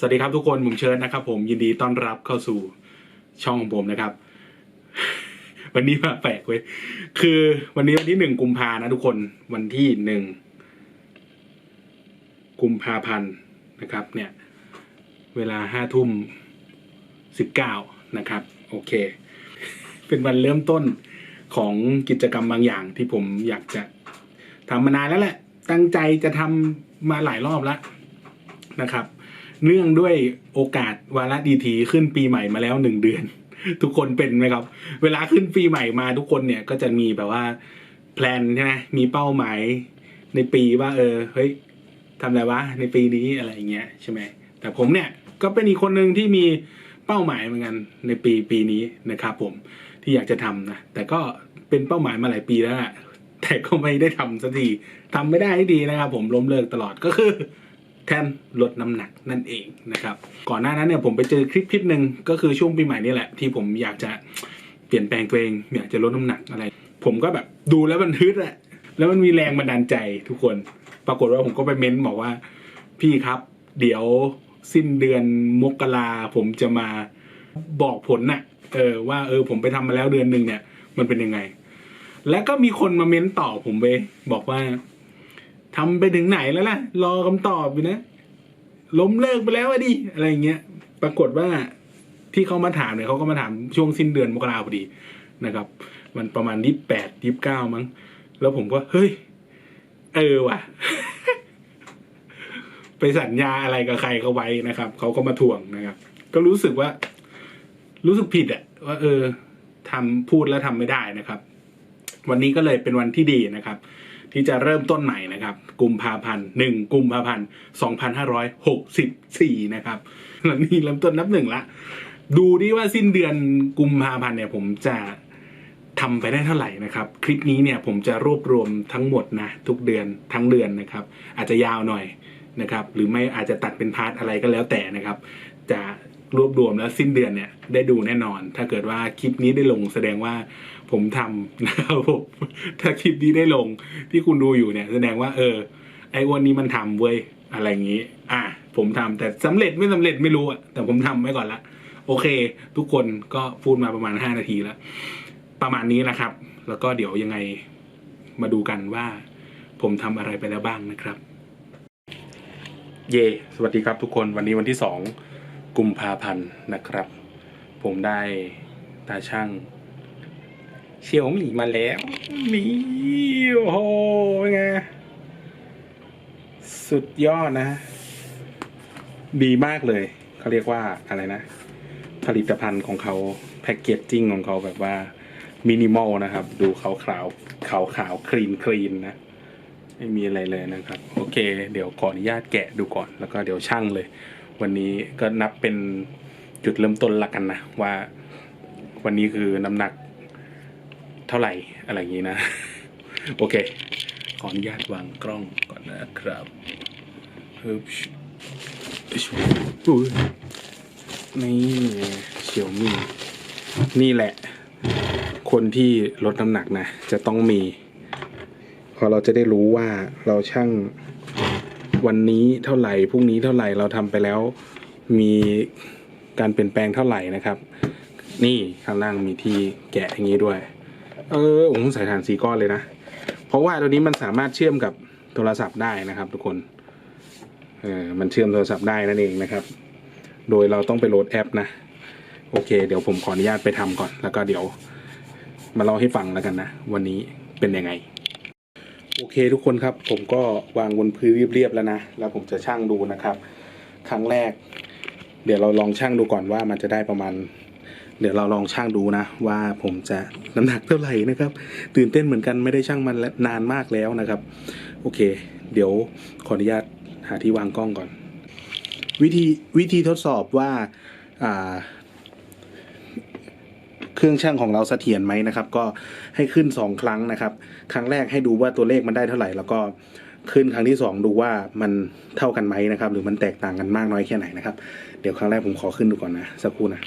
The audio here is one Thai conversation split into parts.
สวัสดีครับทุกคนผมเชิญนะครับ ผมยินดีต้อนรับเข้าสู่ช่องของผมนะครับ วันนี้มาแปลกเว้ยคือวันนี้วันที่หนึ่งกุมภานะทุกคนวันที่หนึ่งกุมภาพันธ์นะครับ เนี่ย เวลาห้าทุ่มสิบเก้านะครับ โอเค เป็นวันเริ่มต้นของกิจกรรมบางอย่างที่ผมอยากจะทำมานานแล้วแหละ ตั้งใจจะทำมาหลายรอบแล้วนะครับ เนื่องด้วยโอกาสวาระดีทีขึ้นปีใหม่มาแล้วหนึ่งเดือน ทุกคนเป็นไหมครับ เวลาขึ้นปีใหม่มาทุกคนเนี่ยก็จะมีแบบว่าแพลนใช่ไหมมีเป้าหมายในปีว่าเออเฮ้ยทำอะไรวะในปีนี้อะไรเงี้ยใช่ไหมแต่ผมเนี่ยก็เป็นอีกคนหนึ่งที่มีเป้าหมายเหมือนกันในปีปีนี้นะครับผมที่อยากจะทำนะแต่ก็เป็นเป้าหมายมาหลายปีแล้วแหละแต่ก็ไม่ได้ทำสักทีทำไม่ได้ให้ดีนะครับผมล้มเลิกตลอดก็คือ แทนลดน้ำหนักนั่นเองนะครับ ก่อนหน้านั้นเนี่ยผมไปเจอคลิปคลิปหนึ่งก็คือช่วงปีใหม่นี่แหละที่ผมอยากจะเปลี่ยนแปลงตัวเองอยากจะลดน้ำหนักอะไร ผมก็แบบดูแล้วมันฮึดอะแล้วมันมีแรงบันดาลใจทุกคน ปรากฏว่าผมก็ไปเม้นบอกว่า พี่ครับเดี๋ยวสิ้นเดือนมกราผมจะมาบอกผลน่ะเออว่าเออผมไปทำมาแล้วเดือนหนึ่งเนี่ย มันเป็นยังไง แล้วก็มีคนมาเม้นต่อผมไปบอกว่า ทำไปถึงไหนแล้วล่ะ รอคำตอบอยู่นะ ล้มเลิกไปแล้วอะดิ อะไรเงี้ย ปรากฏว่าที่เขามาถามเนี่ยเขาก็มาถามช่วงสิ้นเดือนมกราพอดีนะครับ มันประมาณยี่แปดยี่เก้ามั้ง แล้วผมก็เฮ้ย เออว่ะ ไปสัญญาอะไรกับใครเขาไว้นะครับ เขาก็มาทวงนะครับ ก็รู้สึกว่า รู้สึกผิดอะว่า เออทำพูดแล้วทำไม่ได้นะครับ วันนี้ก็เลยเป็นวันที่ดีนะครับ ที่จะเริ่มต้นใหม่นะครับ กุมภาพันธ์หนึ่งกุมภาพันธ์สองพันห้าร้อยหกสิบสี่นะครับแล้วนี่เริ่มต้นนับหนึ่งละ ดูดิว่าสิ้นเดือนกุมภาพันธ์เนี่ยผมจะทำไปได้เท่าไหร่นะครับ คลิปนี้เนี่ยผมจะรวบรวมทั้งหมดนะทุกเดือนทั้งเดือนนะครับ อาจจะยาวหน่อยนะครับ หรือไม่อาจจะตัดเป็นพาร์ทอะไรก็แล้วแต่นะครับ จะ รวบรวมแล้วสิ้นเดือนเนี่ยได้ดูแน่นอน ถ้าเกิดว่าคลิปนี้ได้ลงแสดงว่าผมทำนะครับผมถ้าคลิปนี้ได้ลงที่คุณดูอยู่เนี่ย แสดงว่าเออ ไอ้วันนี้มันทำเว้ยอะไรอย่างนี้ อะผมทำแต่สำเร็จไม่สำเร็จไม่รู้อะแต่ผมทำไว้ก่อนละโอเค ทุกคนก็พูดมาประมาณห้านาทีแล้ว ประมาณนี้นะครับ แล้วก็เดี๋ยวยังไงมาดูกันว่า ผมทำอะไรไปแล้วบ้างนะครับ เย สวัสดีครับทุกคนวันนี้วันที่สอง กุมภาพันธ์นะครับ ผมได้ตาช่างเชียวหมีมาแล้วมีโอ้โหไงสุดยอดนะ ดีมากเลยเขาเรียกว่าอะไรนะ ผลิตภัณฑ์ของเขาแพ็กเกจจิ้งของเขาแบบว่ามินิมอลนะครับ ดูขาวขาวขาวขาวคลีนคลีนนะ ไม่มีอะไรเลยนะครับ โอเค เดี๋ยวขออนุญาตแกะดูก่อนแล้วก็เดี๋ยวช่างเลย วันนี้ก็นับเป็นจุดเริ่มต้นละกันนะว่าวันนี้คือน้ำหนักเท่าไหร่อะไรอย่างนี้นะ โอเค ขออนุญาตวางกล้องก่อนนะครับฮึบอุ้ยนี่เฉียวมีนี่แหละ คนที่ลดน้ำหนักนะ จะต้องมี พอเราจะได้รู้ว่าเราช่าง วันนี้เท่าไหร่พรุ่งนี้เท่าไหร่เราทำไปแล้วมีการเปลี่ยนแปลงเท่าไหร่นะครับ นี่ข้างล่างมีที่แกะอย่างนี้ด้วย เออผมใส่ฐานสีก้อนเลยนะ เพราะว่าตัวนี้มันสามารถเชื่อมกับโทรศัพท์ได้นะครับ ทุกคนเออมันเชื่อมโทรศัพท์ได้นั่นเองนะครับ โดยเราต้องไปโหลดแอปนะ โอเค เดี๋ยวผมขออนุญาตไปทำก่อน แล้วก็เดี๋ยวมาเล่าให้ฟังแล้วกันนะ วันนี้เป็นยังไง โอเคทุกคนครับ ผมก็วางบนพื้นเรียบๆแล้วนะ แล้วผมจะช่างดูนะครับ ครั้งแรก เดี๋ยวเราลองช่างดูก่อนว่ามันจะได้ประมาณ เดี๋ยวเราลองช่างดูนะ ว่าผมจะน้ำหนักเท่าไหร่นะครับ ตื่นเต้นเหมือนกันไม่ได้ช่างมันนานมากแล้วนะครับ โอเค เดี๋ยวขออนุญาตหาที่วางกล้องก่อน วิธีวิธีทดสอบว่าอ่า เครื่องช่างของเราเสถียรไหมนะครับ ก็ให้ขึ้นสองครั้งนะครับ ครั้งแรกให้ดูว่าตัวเลขมันได้เท่าไหร่ แล้วก็ขึ้นครั้งที่สองดูว่ามันเท่ากันไหมนะครับ หรือมันแตกต่างกันมากน้อยแค่ไหนนะครับ เดี๋ยวครั้งแรกผมขอขึ้นดูก่อนนะ สักครู่นะ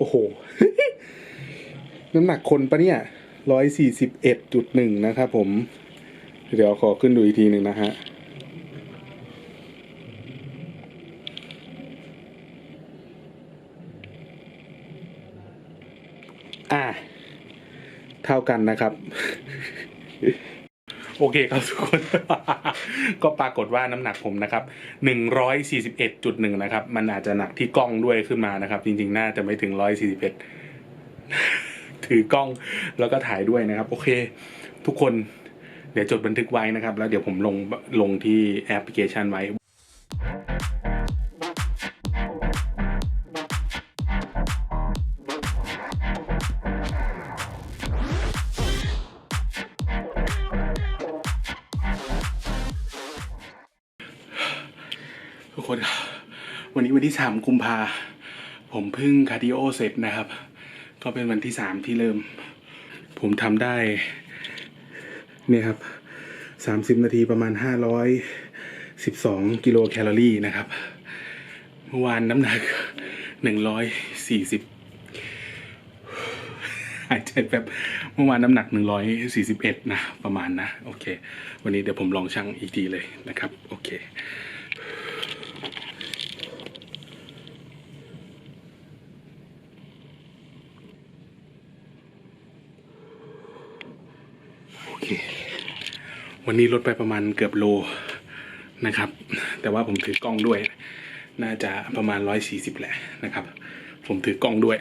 โอ้โห น้ำหนักคนปะเนี่ยร้อยสี่สิบเอ็ดจุดหนึ่งนะครับผม เดี๋ยวขอขึ้นดูอีกทีหนึ่งนะฮะอ่า เท่ากันนะครับ โอเคครับทุกคน ก็ปรากฏว่าน้ำหนักผมนะครับหนึ่งร้อยสี่สิบเอ็ดจุดหนึ่งนะครับ มันอาจจะหนักที่กล้องด้วยขึ้นมานะครับ จริงๆ น่าจะไม่ถึงร้อยสี่สิบเอ็ดถือกล้องแล้วก็ถ่ายด้วยนะครับ โอเค ทุกคนเดี๋ยวจดบันทึกไว้นะครับ แล้วเดี๋ยวผมลงลงที่แอปพลิเคชันไว้ วันนี้วันที่สามกุมภาผมเพิ่งคาร์ดิโอเสร็จนะครับ ก็เป็นวันที่สามที่เริ่ม ผมทำได้ เนี่ยครับสามสิบนาทีประมาณห้าร้อยสิบสองกิโลแคลอรี่นะครับ เมื่อวานน้ำหนักหนึ่งร้อยสี่สิบหายใจแบบเมื่อวานน้ำหนักหนึ่งร้อยสี่สิบเอ็ดนะ ประมาณนะ โอเค วันนี้เดี๋ยวผมลองชั่งอีกทีเลยนะครับ โอเค โอเค วันนี้ลดไปประมาณเกือบโลนะครับ แต่ว่าผมถือกล้องด้วย น่าจะประมาณร้อยสี่สิบแหละนะครับ ผมถือกล้องด้วย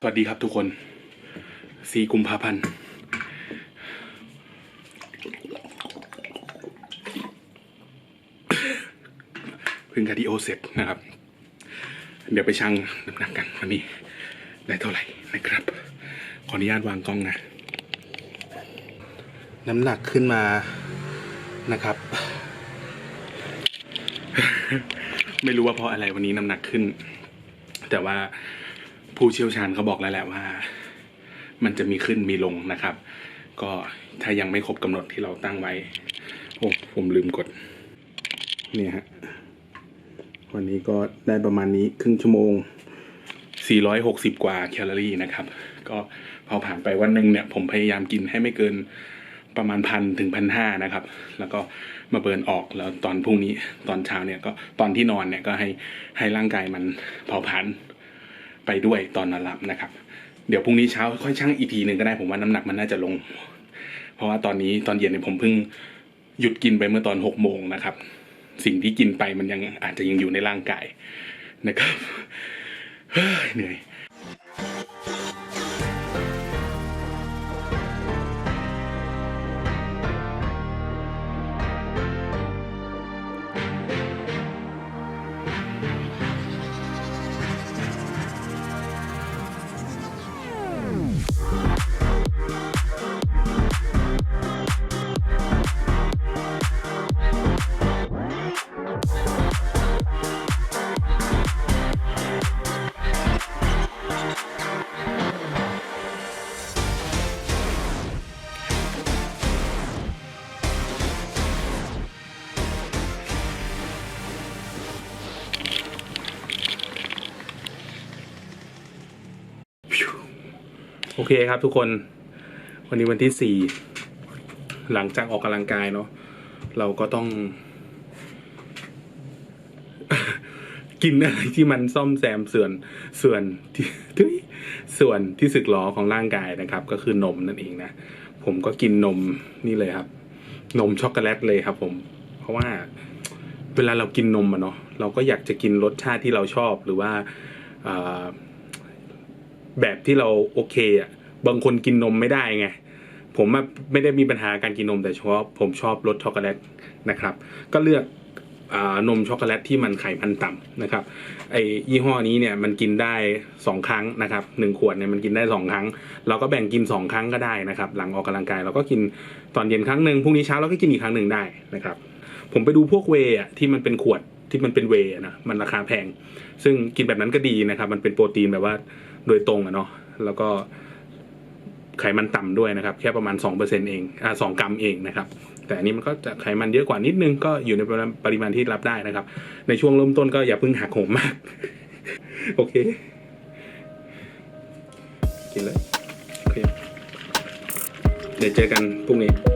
สวัสดีครับทุกคนสี่กุมภาพันธ์ พิ่งคาร์ดิโอเสร็จนะครับ เดี๋ยวไปชั่งน้ำหนักกันวันนี้ได้เท่าไหร่นะครับ ขออนุญาตวางกล้องนะ น้ำหนักขึ้นมานะครับ ไม่รู้ว่าเพราะอะไรวันนี้น้ำหนักขึ้น แต่ว่าผู้เชี่ยวชาญเขาบอกแล้วแหละว่า มันจะมีขึ้นมีลงนะครับ ก็ถ้ายังไม่ครบกำหนดที่เราตั้งไว้โอ้ผมลืมกด เนี่ยฮะ วันนี้ก็ได้ประมาณนี้ครึ่งชั่วโมง 460 กว่าแคลอรี่นะครับ ก็พอผ่านไปวันหนึ่งเนี่ย ผมพยายามกินให้ไม่เกินประมาณพันถึงพันห้านะครับ แล้วก็มาเบิร์นออกแล้วตอนพรุ่งนี้ตอนเช้าเนี่ยก็ตอนที่นอนเนี่ยก็ให้ให้ร่างกายมันเผาผลาญไปด้วยตอนนอนหลับนะครับ เดี๋ยวพรุ่งนี้เช้าค่อยชั่งอีกทีหนึ่งก็ได้ผมว่าน้ำหนักมันน่าจะลง เพราะว่าตอนนี้ตอนเย็นเนี่ยผมเพิ่งหยุดกินไปเมื่อตอนหกโมงนะครับ สิ่งที่กินไปมันยังอาจจะยังอยู่ในร่างกายนะครับเหนื่อย โอเคครับทุกคน วันนี้วันที่สี่หลังจากออกกำลังกายเนาะเราก็ต้อง กินอะไรที่มันซ่อมแซมส่วนส่วนที่ส่วนที่สึกหรอของร่างกายนะครับ ก็คือนมนั่นเองนะผมก็กินนมนี่เลยครับ นมช็อกโกแลตเลยครับ ผม เพราะว่าเวลาเรากินนมอะเนาะเราก็อยากจะกินรสชาติที่เราชอบหรือว่า แบบที่เราโอเคอะบางคนกินนมไม่ได้ไงผมไม่ได้มีปัญหาการกินนมแต่ชอบผมชอบรสช็อกโกแลตนะครับ ก็เลือกอนมช็อกโกแลตที่มันไขมันต่ำนะครับไอยี่ห้อนี้เนี่ยมันกินได้สองครั้งนะครับหนึ่งขวดเนี่ยมันกินได้สองครั้ง เราก็แบ่งกินสองครั้งก็ได้นะครับ หลังออกกำลังกายเราก็กินตอนเย็นครั้งหนึ่งพรุ่งนี้เช้าเราก็กินอีกครั้งหนึ่งได้นะครับ ผมไปดูพวกเวย์ที่มันเป็นขวดที่มันเป็นเวย์นะมันราคาแพง ซึ่งกินแบบนั้นก็ดีนะครับ มันเป็นโปรตีนแบบว่า โดยตรงอะเนาะแล้วก็ไขมันต่ำด้วยนะครับ แค่ประมาณ 2%เองอ่าสองกรัมเองนะครับ แต่อันนี้มันก็จะไขมันเยอะกว่านิดนึงก็อยู่ในปริมาณที่รับได้นะครับ ในช่วงเริ่มต้นก็อย่าเพิ่งหักโหมมาก โอเค กินเลยโอเคเดี๋ยวเจอกันพรุ่งนี้